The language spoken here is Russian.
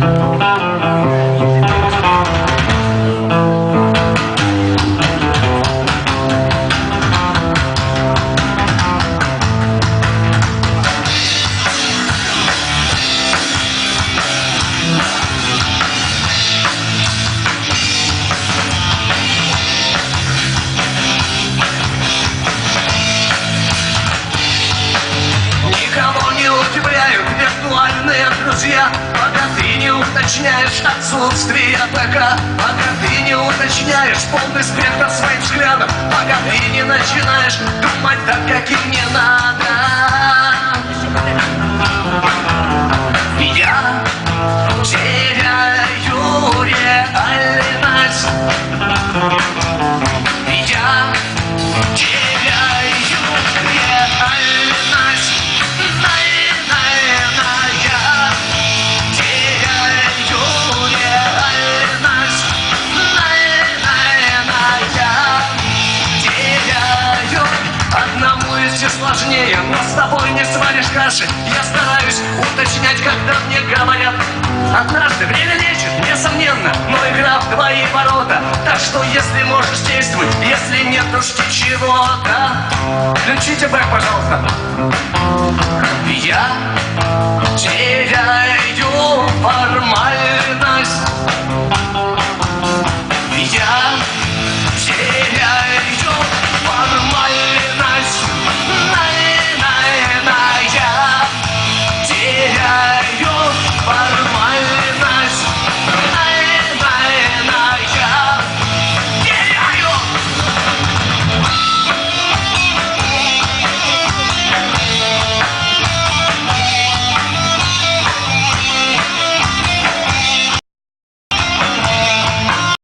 Música уточняешь отсутствие ПК Пока ты не уточняешь полный спектр своих взглядов. Пока ты не начинаешь думать так, как им не надо сложнее, но с тобой не сваришь каши. Я стараюсь уточнять, когда мне говорят. Однажды время лечит, несомненно Но игра в твои ворота. Так что если можешь действовать Если нет, жди чего-то. Включите бэк, пожалуйста